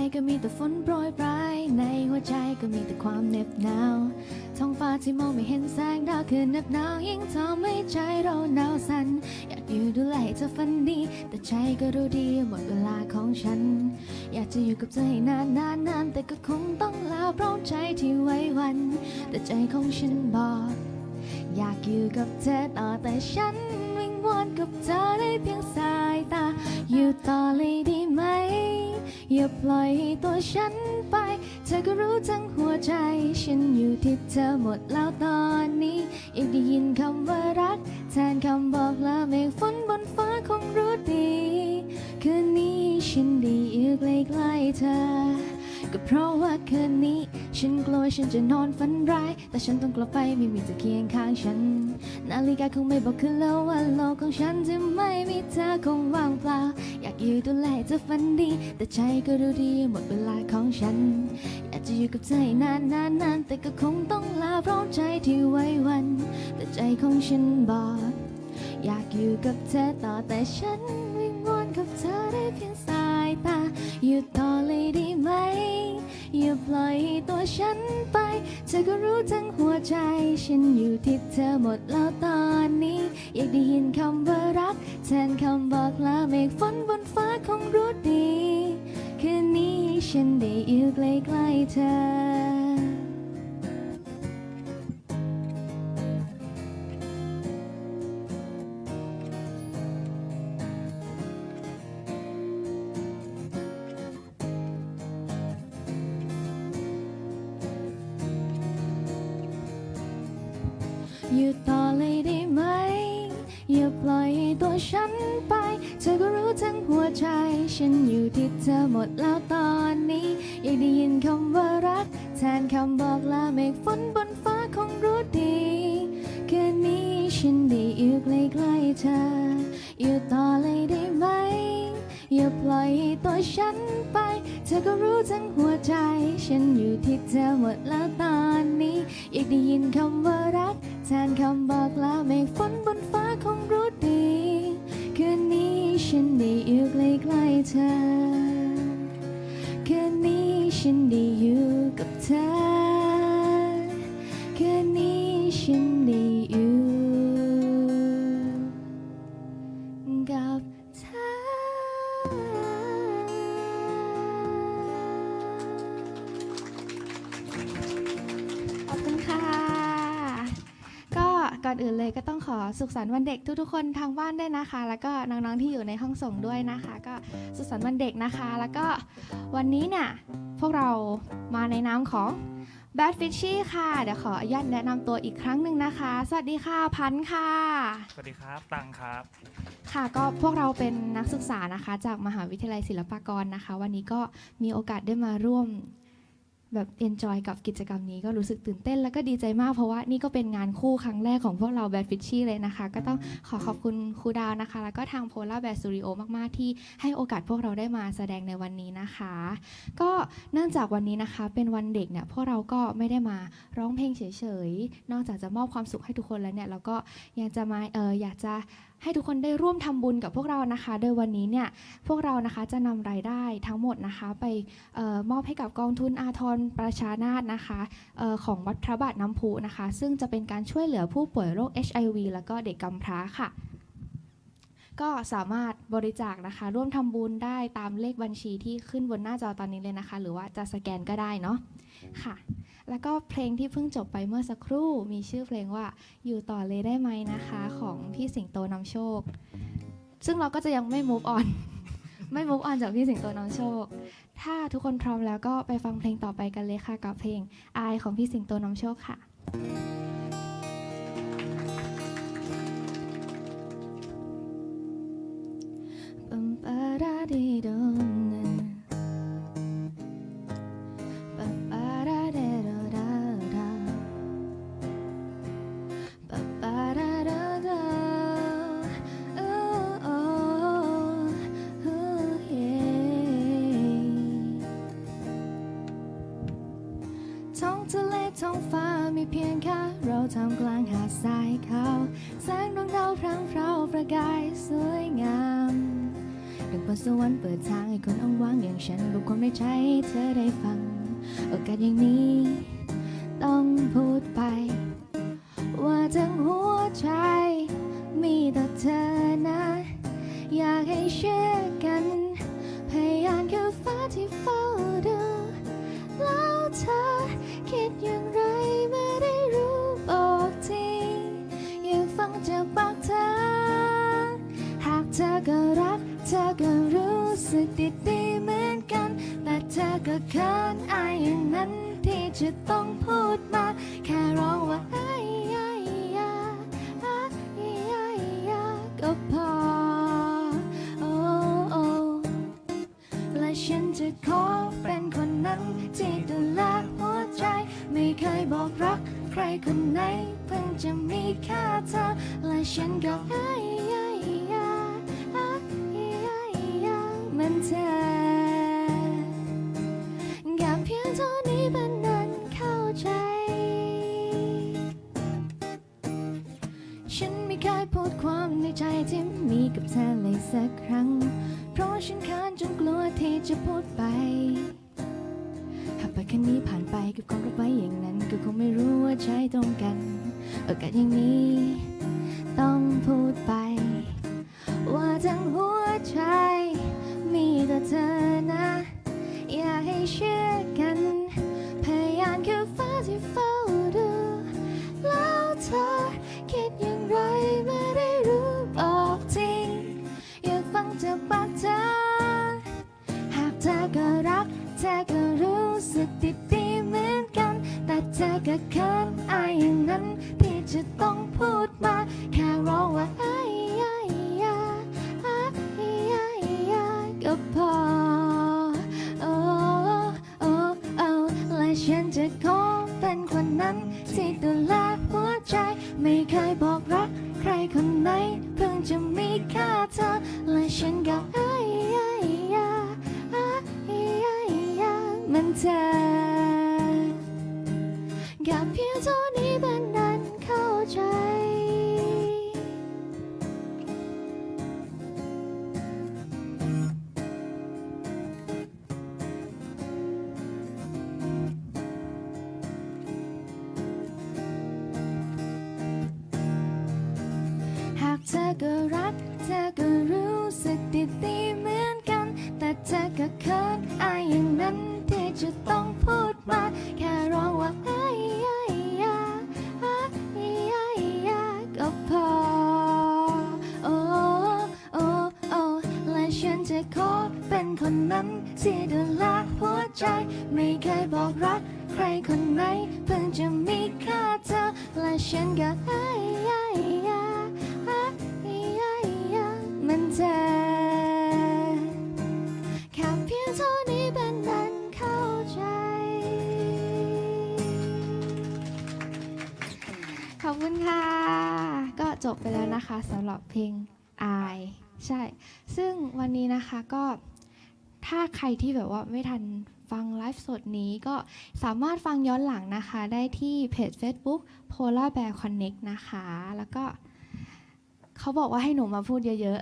ไปก็มีแต่ฝนโปรยปลาย ในหัวใจก็มีแต่ความเหน็บหนาว ท้องฟ้าที่มองไม่เห็นแสงดาวคือเหน็บหนาวยิ่งทำให้ใจเราหนาวสั่นอยากอยู่ดูแลให้เธอฝันดี แต่ใจก็รู้ดีหมดเวลาของฉัน อยากจะอยู่กับเธอให้นานนานนานแต่ก็คงต้องลาเพราะใจที่ไว้วัน แต่ใจของฉันบอกอยากอยู่กับเธอต่อแต่ฉันวิงวอนกับเธอได้เพียงสายตา อยู่ต่อเลยได้ไหม อย่าปล่อยให้ตัวฉันไป เธอก็รู้ทั้งหัวใจ ฉันอยู่ที่เธอหมดแล้วตอนนี้อยากได้ยินคำว่ารัก แทนคำบอกลาเมฆฝนบนฟ้าคงรู้ดี คืนนี้ฉันได้อยู่ใกล้ๆเธอ ก็เพราะว่าคืนนี้ ฉันกลัวฉันจะนอนฝันร้าย แต่ฉันต้องกลับไปไม่มีเธอเคียงข้างฉัน นาฬิกาคงไม่บอกคืนแล้วว่าโลกของฉันจะไม่มีเธอคงว่างเปล่า อยากอยู่ดูแลให้เธอฝันดี แต่ใจก็รู้ดีหมดเวลาของฉัน อยากจะอยู่กับเธอให้นานนานนานแต่ก็คงต้องลาเพราะใจที่ไว้วัน แต่ใจของฉันบอกอยากอยู่กับเธอต่อแต่ฉันวิงวอนกับเธอได้เพียงสา อยู่ต่อเลยได้ไหม อย่าปล่อยตัวฉันไป เธอก็รู้ทั้งหัวใจ ฉันอยู่ที่เธอหมดแล้วตอนนี้ อยากได้ยินคำว่ารัก แทนคำบอกลาเมฆฝนบนฟ้าคงรู้ดี คืนนี้ฉันได้อยู่ใกล้ๆเธอ อยู่ต่อเลยได้ไหม อย่าปล่อยให้ตัวฉันไป เธอก็รู้ทั้งหัวใจ ฉันอยู่ที่เธอหมดแล้วตอนนี้ อยากได้ยินคำว่ารัก แทนคำบอกลาเมฆฝนบนฟ้าคงรู้ดีคืนนี้ฉันได้อยู่ใกล้ๆเธอ อยู่ต่อเลยได้ อย่าปล่อยให้ตัวฉันไป เธอก็รู้ทั้งหัวใจ ฉันอยู่ที่เธอหมดแล้วตอนนี้ อยากได้ยินคำว่ารักแทนคำบอกลาเมฆฝนบนฟ้าคงรู้ดี คืนนี้ฉันได้อยู่ใกล้ๆเธอ คืนนี้ฉันได้อยู่กับเธอ ก็ก่อนอื่นเลยก็ต้องขอสุขสันต์วันเด็กทุกๆคนทางบ้านด้วยนะคะ แล้วก็น้องๆที่อยู่ในห้องส่งด้วยนะคะ ก็สุขสันต์วันเด็กนะคะ แล้วก็วันนี้เนี่ยพวกเรามาในนามของ Bad Fishy ค่ะ เดี๋ยวขออนุญาตแนะนำตัวอีกครั้งหนึ่งนะคะ สวัสดีค่ะพันธุ์ค่ะ สวัสดีครับ ตังครับ ค่ะก็พวกเราเป็นนักศึกษานะคะ จากมหาวิทยาลัยศิลปากรนะคะ วันนี้ก็มีโอกาสได้มาร่วม แบบเอนจอยกับกิจกรรมนี้ก็รู้สึกตื่นเต้นแล้วก็ดีใจมากเพราะว่านี่ก็เป็นงานคู่ครั้งแรกของพวกเราแบดฟิชชี่เลยนะคะ ก็ต้องขอขอบคุณครูดาวนะคะ แล้วก็ทางโพล่าแบดสตูดิโอมาก ๆ ที่ให้โอกาสพวกเราได้มาแสดงในวันนี้นะคะ ก็เนื่องจากวันนี้นะคะเป็นวันเด็กเนี่ยพวกเราก็ไม่ได้มาร้องเพลงเฉย ๆ นอกจากจะมอบความสุขให้ทุกคนแล้วเนี่ยเราก็ยังจะมาเอออยากจะ ให้ทุกคนได้ร่วมทำบุญกับพวกเรานะคะ โดยวันนี้เนี่ยพวกเรานะคะจะนำรายได้ทั้งหมดนะคะ ไปออมอบให้กับกองทุนอาทรประชานาตนะคะออของวัดพระบาทน้ำพุนะคะ ซึ่งจะเป็นการช่วยเหลือผู้ป่วยโรค HIV แล้วก็เด็กกำพร้าค่ะ ก็สามารถบริจาคนะคะ ร่วมทำบุญได้ตามเลขบัญชีที่ขึ้นบนหน้าจอตอนนี้เลยนะคะ หรือว่าจะสแกนก็ได้เนาะ ค่ะ แล้วก็เพลงที่เพิ่งจบไปเมื่อสักครู่มีชื่อเพลงว่าอยู่ต่อเลยได้ไหมนะคะ ของพี่สิงโตนำโชค ซึ่งเราก็จะยังไม่ move on ไม่ move on จากพี่สิงโตนำโชค ถ้าทุกคนพร้อมแล้วก็ไปฟังเพลงต่อไปกันเลยค่ะกับเพลงอายของพี่สิงโตนำโชคค่ะ Bum ba da dee dum na. ปิดทางให้คนอ้างว้างอย่างฉันบอกความในใจให้เธอได้ฟัง โอกาสอย่างนี้ ต้องพูดไป ว่าทั้งหัวใจ มีแต่เธอนะ อยากให้เชื่อกัน พยายามคือฟ้าที่เฝ้าดูแล้วเธอคิดอย่างไรเมื่อได้รู้บอกทีอยากฟังจากปากเธอ หากเธอก็รัก ธอก็รู้สึกดีๆเหมือนกัน แต่เธอก็เขินอายอย่างนั้นที่จะต้องพูดมา แค่ร้องว่าไอ้ยายยาอ้ายายยาก็พอโอ้โอ้และฉันจะขอเป็นคนนั้นที่ดูแลหัวใจ ไม่เคยบอกรักใครคนไหน เพิ่งจะมีแค่เธอ และฉันก็ไอ้ เหมือนเธอแค่เพียงเท่านี้เป็นนั้นเข้าใจ ฉันไม่เคยพูดความในใจที่มีกับเธอเลยสักครั้ง เพราะฉันเขินจนกลัวที่จะพูดไปหากไปแค่นี้ผ่านไปกับความรักไว้อย่างนั้น ก็คงไม่รู้ว่าใจตรงกัน โอกาสอย่างนี้ เธอก็รัก เธอก็รู้สึกดีๆเหมือนกัน แต่เธอก็เขินอายอย่างนั้นที่จะต้องพูดมา แค่ร้องว่าไอ้ยายยาอ้ายยายยาก็พอ โอ้โอ้โอ้และฉันจะขอเป็นคนนั้นที่ดูแลหัวใจ ไม่เคยบอกรัก ใครคนไหน เพิ่งจะมีแค่เธอ และฉันก็ไอ้ บไปแล้วนะคะสำหรับเพลงอายใช่ ซึ่งวันนี้นะคะก็ถ้าใครที่แบบว่าไม่ทันฟังไลฟ์สดนี้ก็สามารถฟังย้อนหลังนะคะ ได้ที่เพจ Facebook Polar Bear Connect นะคะ แล้วก็เขาบอกว่าให้หนูมาพูดเยอะ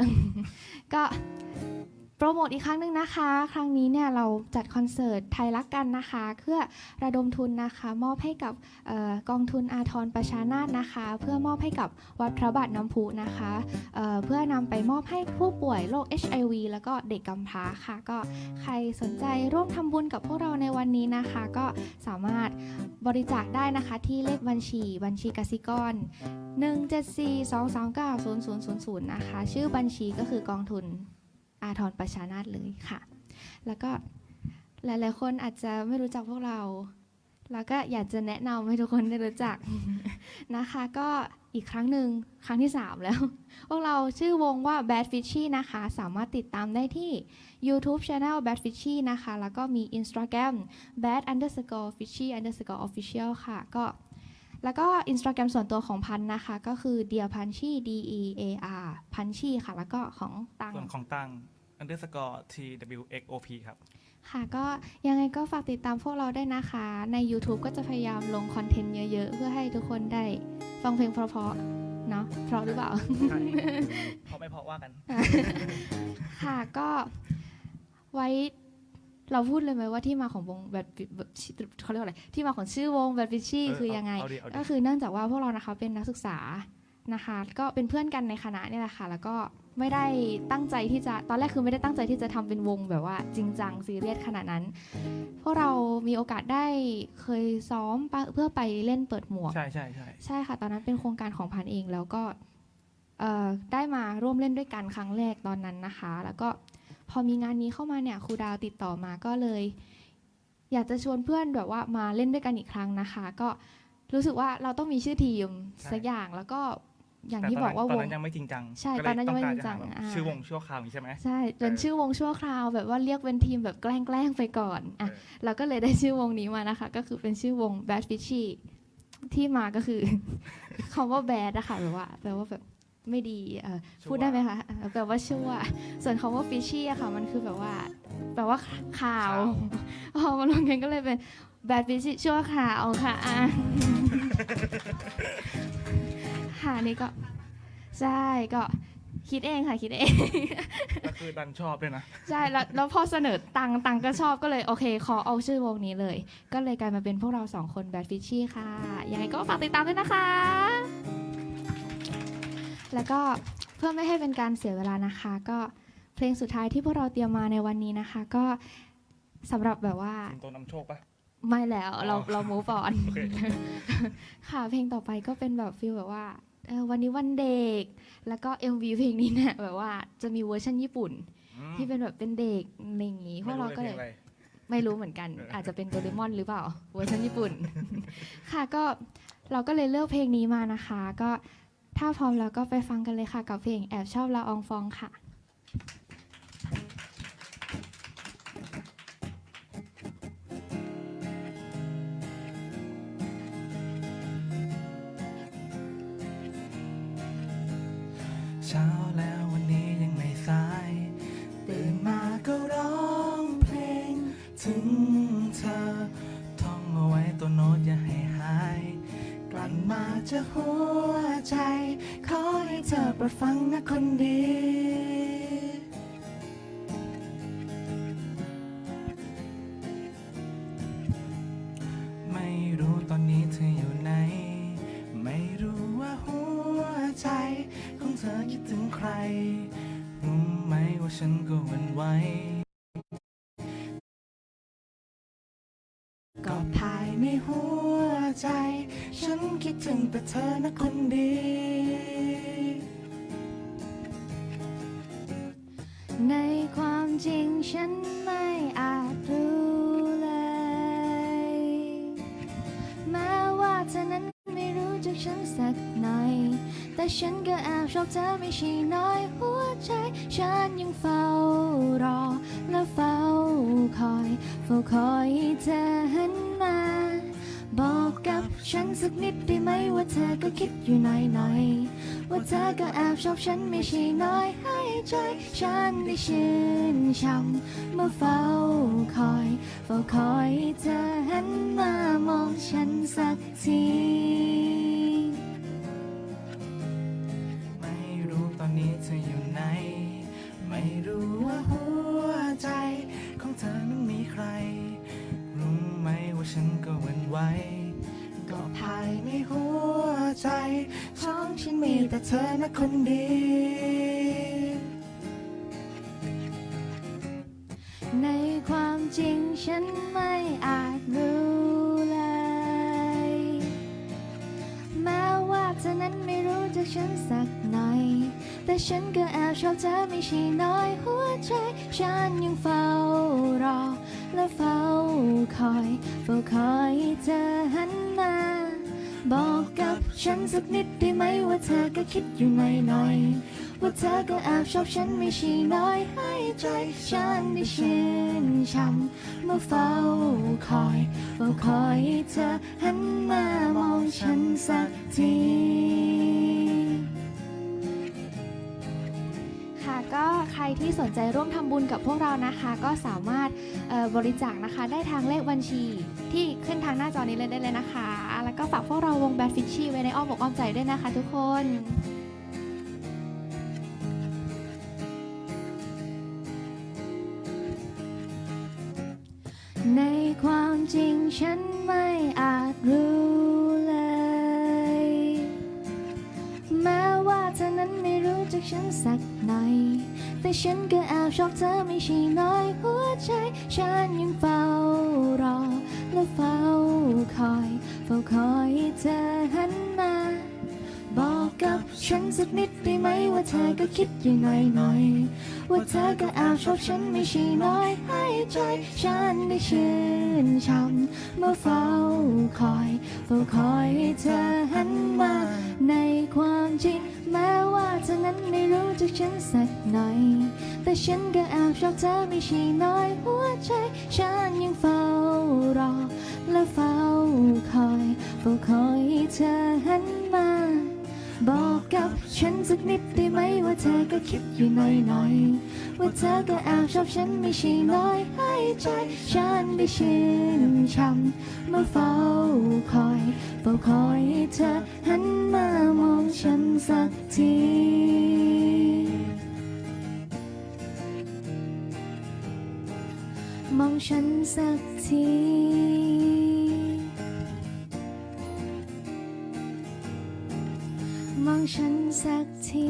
ๆ ก็ โปรโมทอีกครั้งหนึ่งนะคะ ครั้งนี้เนี่ยเราจัดคอนเสิร์ตไทยรักกันนะคะ เพื่อระดมทุนนะคะ มอบให้กับออกองทุนอาทรประชานาตนะคะ เพื่อมอบให้กับวัดพระบาทน้ำพุนะคะเเพื่อนำไปมอบให้ผู้ป่วยโรค HIV แล้วก็เด็กกำพร้าค่ะ ก็ใครสนใจร่วมทำบุญกับพวกเราในวันนี้นะคะ ก็สามารถบริจาคได้นะคะที่เลขบัญชี บัญชีกสิกร 174-239-0000 นะคะ ชื่อบัญชีก็คือกองทุน อาทรประชานาตเลยค่ะ แล้วก็หลายๆ คนอาจจะไม่รู้จักพวกเรา แล้วก็อยากจะแนะนำให้ทุกคนได้รู้จักนะคะ ก็อีกครั้งหนึ่งครั้งที่ 3 แล้ว พวกเราชื่อวงว่า Bad Fishy นะคะ สามารถติดตามได้ที่ YouTube Channel Bad Fishy นะคะ แล้วก็มี Instagram bad underscore fishy underscore official ค่ะ ก็ แล้วก็ Instagram ส่วนตัวของพันธุ์นะคะ ก็คือ dear punchy d e a r punchy ค่ะ แล้วก็ของตังส่วนของตัง underscore twxop ครับ ค่ะก็ยังไงก็ฝากติดตามพวกเราได้นะคะ ใน YouTube ก็จะพยายามลงคอนเทนต์เยอะๆ เพื่อให้ทุกคนได้ฟังเพลงเพราะๆเนาะเพราะหรือเปล่าใช่พอไม่พอว่ากัน ค่ะก็ไว้ เราพูดเลยไหมว่าที่มาของวงแบบแบบเขาเรียกว่าอะไรที่มาของชื่อวงแบบฟิชชี่เออคือยังไงเอาดิเอาดิก็คือเนื่องจากว่าพวกเรานะคะเป็นนักศึกษานะคะก็เป็นเพื่อนกันในคณะเนี่ยแหละค่ะ แล้วก็ไม่ได้ตั้งใจที่จะตอนแรกคือไม่ได้ตั้งใจที่จะทำเป็นวงแบบว่าจริงจังซีเรียสขนาดนั้นพวกเรามีโอกาสได้เคยซ้อมปะเพื่อไปเล่นเปิดหมวก ใช่ใช่ใช่ใช่ค่ะ ตอนนั้นเป็นโครงการของพันเองแล้วก็เอ่อได้มาร่วมเล่นด้วยกันครั้งแรกตอนนั้นนะคะ แล้วก็ พอมีงานนี้เข้ามาเนี่ยครูดาวติดต่อมาก็เลย อยากจะชวนเพื่อนแบบว่ามาเล่นด้วยกันอีกครั้งนะคะ ก็รู้สึกว่าเราต้องมีชื่อทีมสักอย่างแล้วก็อย่างแต่ที่ตอนบอกนั้นว่าตอนวงนั้นยังไม่จริงจังใช่ก็เลตอนนั้นยังไม่ต้จริงจังกาแบบอ่า ชื่อวงชั่วคราวอย่างนี้ใช่ไหม ใช่เป็นเออ ชื่อวงชั่วคราวแบบว่าเรียกเป็นทีมแบบแกล้งๆไปก่อนอะ เออ เราก็เลยได้ชื่อวงนี้มานะคะ ก็คือเป็นชื่อวง Bad Fishy ที่มาก็คือ คำว่า bad อะค่ะแปลว่าแปลว่าแบบ ไม่ดีเอ่อชั่ว พูดได้ไหมคะเอ่อแปลว่าชั่ว ส่วนคำว่า fishy อะค่ะมันคือแบบว่าแปลว่าข่าวพอมาลงกันก็เลยเป็น bad fishy ชั่วข่าวค่ะอะค่ะนี่ก็ใช่ก็คิดเองค่ะคิดเอง ก็คือดันชอบด้วยนะ ใช่แล้วแล้วพอเสนอตังตังก็ชอบก็เลยโอเค ขอเอาชื่อวงนี้เลย ก็เลยกลายมาเป็นพวกเราสองคนแบดฟิชชี่ค่ะ ยังไงก็ฝากติดตามด้วยนะคะ แล้วก็เพื่อไม่ให้เป็นการเสียเวลานะคะ ก็เพลงสุดท้ายที่พวกเราเตรียมมาในวันนี้นะคะ ก็สำหรับแบบว่าสิงโตนำโชคปะ ไม่แล้วเราอ๋อ เรามูฟอนโอเคค่ะเพลงต่อไปก็เป็นแบบฟีลแบบว่าเออวันนี้วันเด็ก แล้วก็ MV เพลงนี้เนี่ยแบบว่าจะมีเวอร์ชันญี่ปุ่น อืมที่เป็นแบบเป็นเด็กอะไรอย่างงี้พวกเราก็เลย ไม่รู้ไม่รู้เหมือนกัน เอออ อาจจะเป็นโดเรมอนหรือเปล่าเวอร์ชันญี่ปุ่น ค่ะก็เราก็เลยเลือกเพลงนี้มานะคะ ก็ ถ้าพร้อมแล้วก็ไปฟังกันเลยค่ะ กับเพลงแอบชอบละอองฟองค่ะ มาจากหัวใจ ขอให้เธอปรดฟังนะคนดี ไม่รู้ตอนนี้เธออยู่ไหน ไม่รู้ว่าหัวใจของเธอคิดถึงใคร รู้ไหมว่าฉันก็หวั่นไหว ฉันคิดถึงแต่เธอนะคนดี ในความจริงฉันไม่อาจรู้เลย แม้ว่าเธอนั้นไม่รู้จักฉันสักหน่อย แต่ฉันก็แอบชอบเธอไม่ใช่น้อยหัวใจ ฉันยังเฝ้ารอและเฝ้าคอย เฝ้าคอยให้เธอหัน ฉันสักนิดได้ไหมว่าเธอก็คิดอยู่หน่อยๆว่าเธอก็แอบชอบฉันไม่ใช่น้อยให้ใจฉันได้ชื่นช่ำเมื่อเฝ้าคอยเฝ้าคอยเธอหันมามองฉันสักทีไม่รู้ตอนนี้เธออยู่ไหนไม่รู้ว่าหัวใจของเธอนั้นมีใคร รู้ไหมว่าฉันก็หวั่นไหว ก็ภายในหัวใจของฉันมีแต่เธอนะคนดี ในความจริงฉันไม่อาจรู้เลย แม้ว่าเธอนั้นไม่รู้จักฉันสักหน่อย แต่ฉันก็แอบชอบเธอไม่ใช่น้อยหัวใจ ฉันยังเฝ้ารอและเฝ้าคอยเฝ้าคอยเธอหัน มา บอกกับฉันสักนิดได้ไหมว่าเธอก็คิดอยู่ในหน่อย ว่าเธอก็แอบชอบฉันไม่ใช่น้อยให้ใจฉันได้ชื่นช่ำเมื่อเฝ้าคอยเฝ้าคอยให้เธอหันมามองฉันสักที ก็ใครที่สนใจร่วมทำบุญกับพวกเรานะคะ ก็สามารถบริจาคนะคะ ได้ทางเลขบัญชีที่ขึ้นทางหน้าจอนี้เลยได้เลยนะคะ แล้วก็ฝากพวกเราวงแบทฟิชชี่ไว้ในอ้อมอกอ้อมใจด้วยนะคะทุกคนในความจริงฉันไม่อาจรู้เลย แม้ว่าเธอนั้นไม่รู้จักฉันสักหน่อย แต่ฉันก็แอบชอบเธอไม่ใช่น้อยหัวใจ ฉันยังเฝ้ารอ และเฝ้าคอย เฝ้าคอยให้เธอหันมา บอกกับฉันสักนิดได้ไหมว่าเธอก็คิดอย่างหน่อยหน่อย ว่าเธอก็แอบชอบฉันไม่ใช่น้อย ให้ใจฉันได้ชื่นชมเมื่อเฝ้าคอยเฝ้าคอยให้เธอหันมา ในความจริงแม้ว่าเธอนั้นไม่รู้จักฉันสักหน่อย แต่ฉันก็แอบชอบเธอไม่ใช่น้อย หัวใจฉันยังเฝ้ารอและเฝ้าคอยเฝ้าคอยให้เธอหันมา บอกกับฉันสักนิดได้ไหมว่าเธอก็คิดอยู่หน่อยหน่อยๆว่าเธอก็แอบชอบฉันไม่ใช่น้อยให้ใจฉันได้ชื่นชมเมื่อเฝ้าคอยเฝ้าคอยให้เธอหันมามองฉันสักทีมองฉันสักที ฉันสักที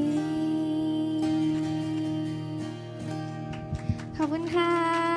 ขอบคุณค่ะ